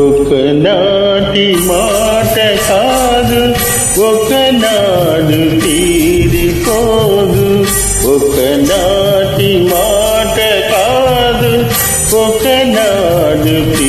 ఒకనాటి మాట కాదు ఒకనాడు తీరిపోదు ఒకనాటి మాట కాదు ఒకనాడు తీ